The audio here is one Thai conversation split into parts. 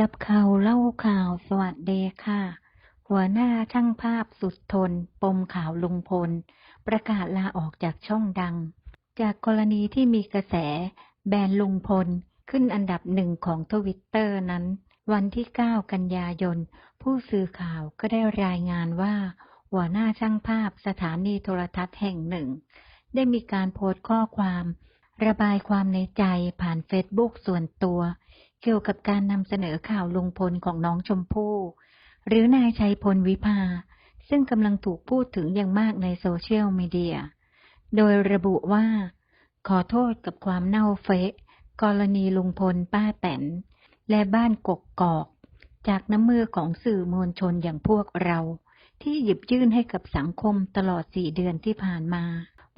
จับข่าวเล่าข่าวสวัสดีค่ะ หัวหน้าช่างภาพสุดทน ปมข่าวลุงพล ประกาศลาออกจากช่องดัง จากกรณีที่มีกระแส แบนลุงพลขึ้นอันดับหนึ่งของทวิตเตอร์นั้น วันที่ 9 กันยายน ผู้สื่อข่าวก็ได้รายงานว่า หัวหน้าช่างภาพสถานีโทรทัศน์แห่งหนึ่ง ได้มีการโพสต์ข้อความ ระบายความในใจผ่านเฟซบุ๊กส่วนตัว เกี่ยวกับการนำเสนอข่าวลุงพลของน้องชมพู่หรือนายชัยพลวิภา ซึ่งกำลังถูกพูดถึงอย่างมากในโซเชียลมีเดีย โดยระบุว่า ขอโทษกับความเน่าเฟะ กรณีลุงพลป้าแตนและบ้านกกกอก จากน้ำมือของสื่อมวลชนอย่างพวกเรา ที่หยิบยื่นให้กับสังคมตลอดสี่เดือนที่ผ่านมา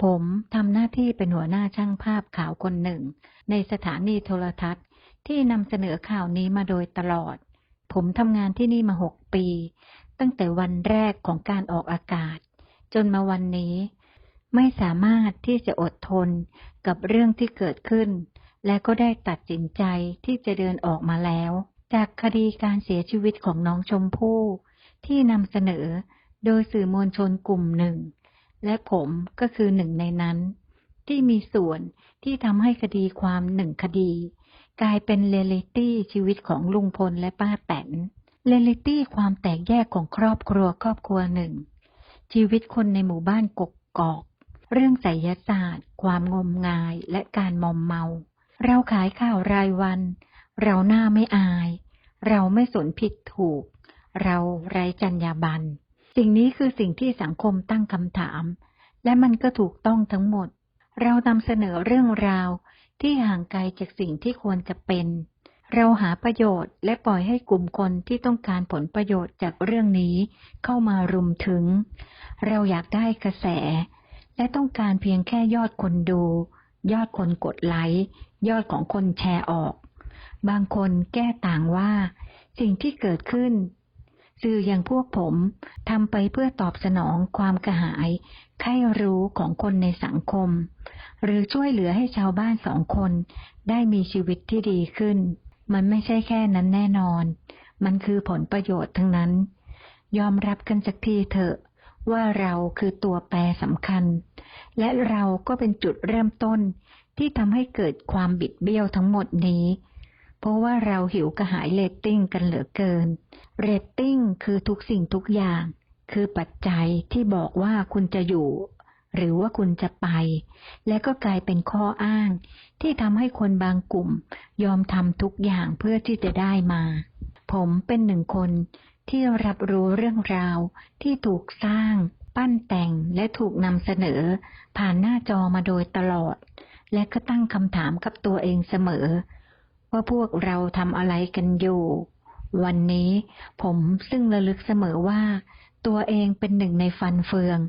ผมทำหน้าที่เป็นหัวหน้าช่างภาพข่าวคนหนึ่ง ในสถานีโทรทัศน์ ที่นำเสนอข่าวนี้มาโดยตลอด ผมทำงานที่นี่มาหกปี ตั้งแต่วันแรกของการออกอากาศ จนมาวันนี้ ไม่สามารถที่จะอดทนกับเรื่องที่เกิดขึ้น และก็ได้ตัดสินใจที่จะเดินออกมาแล้ว จากคดีการเสียชีวิตของน้องชมพู่ที่นำเสนอโดยสื่อมวลชนกลุ่มหนึ่ง และผมก็คือหนึ่งในนั้น ที่มีส่วนที่ทำให้คดีความหนึ่งคดี กลายเป็นเรลิตี้ชีวิตของลุงพลและป้าแตนเรลิตี้ความแตกแยกของครอบครัวครอบครัวหนึ่ง ชีวิตคนในหมู่บ้านกกกอก เรื่องไสยศาสตร์ ความงมงายและการมอมเมา เราขายข่าวรายวัน เราหน้าไม่อาย เราไม่สนผิดถูก เราไร้จรรยาบรรณสิ่งนี้คือสิ่งที่สังคมตั้งคำถาม และมันก็ถูกต้องทั้งหมด เรานำเสนอเรื่องราว ที่ห่างไกลจากสิ่งที่ควรจะเป็น เราหาประโยชน์และปล่อยให้กลุ่มคนที่ต้องการผลประโยชน์จากเรื่องนี้เข้ามารุมถึง เราอยากได้กระแส และต้องการเพียงแค่ยอดคนดู ยอดคนกดไลค์ยอดของคนแชร์ออก บางคนแก้ต่างว่า สิ่งที่เกิดขึ้น สื่ออย่างพวกผมทำไปเพื่อตอบสนองความกระหายใครรู้ของคนในสังคม หรือช่วยเหลือให้ชาวบ้านสองคน ได้มีชีวิตที่ดีขึ้น มันไม่ใช่แค่นั้นแน่นอน มันคือผลประโยชน์ทั้งนั้น ยอมรับกันสักทีเถอะว่าเราคือตัวแปรสำคัญ และเราก็เป็นจุดเริ่มต้นที่ทำให้เกิดความบิดเบี้ยวทั้งหมดนี้ เพราะว่าเราหิวกระหายเรตติ้งกันเหลือเกิน เรตติ้งคือทุกสิ่งทุกอย่าง คือปัจจัยที่บอกว่าคุณจะอยู่ หรือว่าคุณจะไป และก็กลายเป็นข้ออ้าง ที่ทำให้คนบางกลุ่ม ยอมทำทุกอย่างเพื่อที่จะได้มา ผมเป็นหนึ่งคนที่รับรู้เรื่องราวที่ถูกสร้าง ปั้นแต่งและถูกนำเสนอ ผ่านหน้าจอมาโดยตลอด และก็ตั้งคำถามกับตัวเองเสมอ ว่าพวกเราทำอะไรกันอยู่ วันนี้ผมซึ่งระลึกเสมอว่า ตัวเองเป็นหนึ่งในฟันเฟือง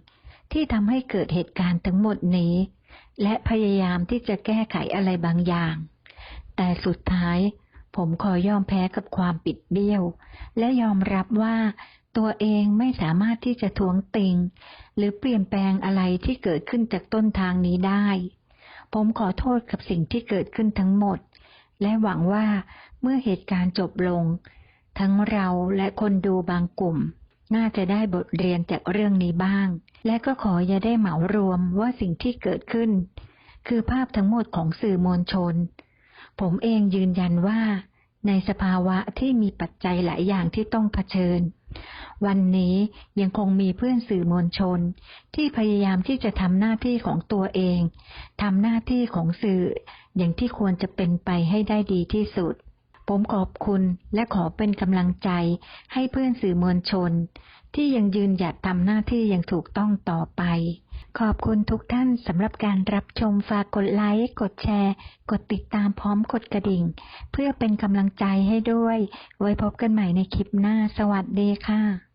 ที่ทำให้เกิดเหตุการณ์ทั้งหมดนี้ และพยายามที่จะแก้ไขอะไรบางอย่าง แต่สุดท้ายผมขอยอมแพ้กับความปิดเบี้ยว และยอมรับว่าตัวเองไม่สามารถที่จะทวงติง หรือเปลี่ยนแปลงอะไรที่เกิดขึ้นจากต้นทางนี้ได้ ผมขอโทษกับสิ่งที่เกิดขึ้นทั้งหมด และหวังว่าเมื่อเหตุการณ์จบลง ทั้งเราและคนดูบางกลุ่ม น่าจะได้บทเรียนจากเรื่องนี้บ้าง และก็ขออย่าได้เหมารวมว่าสิ่งที่เกิดขึ้น คือภาพทั้งหมดของสื่อมวลชน ผมเองยืนยันว่า ในสภาวะที่มีปัจจัยหลายอย่างที่ต้องเผชิญ วันนี้ยังคงมีเพื่อนสื่อมวลชน ที่พยายามที่จะทำหน้าที่ของตัวเองทำหน้าที่ของสื่อ อย่างที่ควรจะเป็นไปให้ได้ดีที่สุด ผมขอบคุณและขอเป็นกำลังใจให้เพื่อนสื่อมวลชน ที่ยังยืนหยัดทำหน้าที่อย่างถูกต้องต่อไป ขอบคุณทุกท่านสำหรับการรับชมฝากกดไลค์กดแชร์ กดติดตามพร้อมกดกระดิ่ง เพื่อเป็นกำลังใจให้ด้วย ไว้พบกันใหม่ในคลิปหน้า สวัสดีค่ะ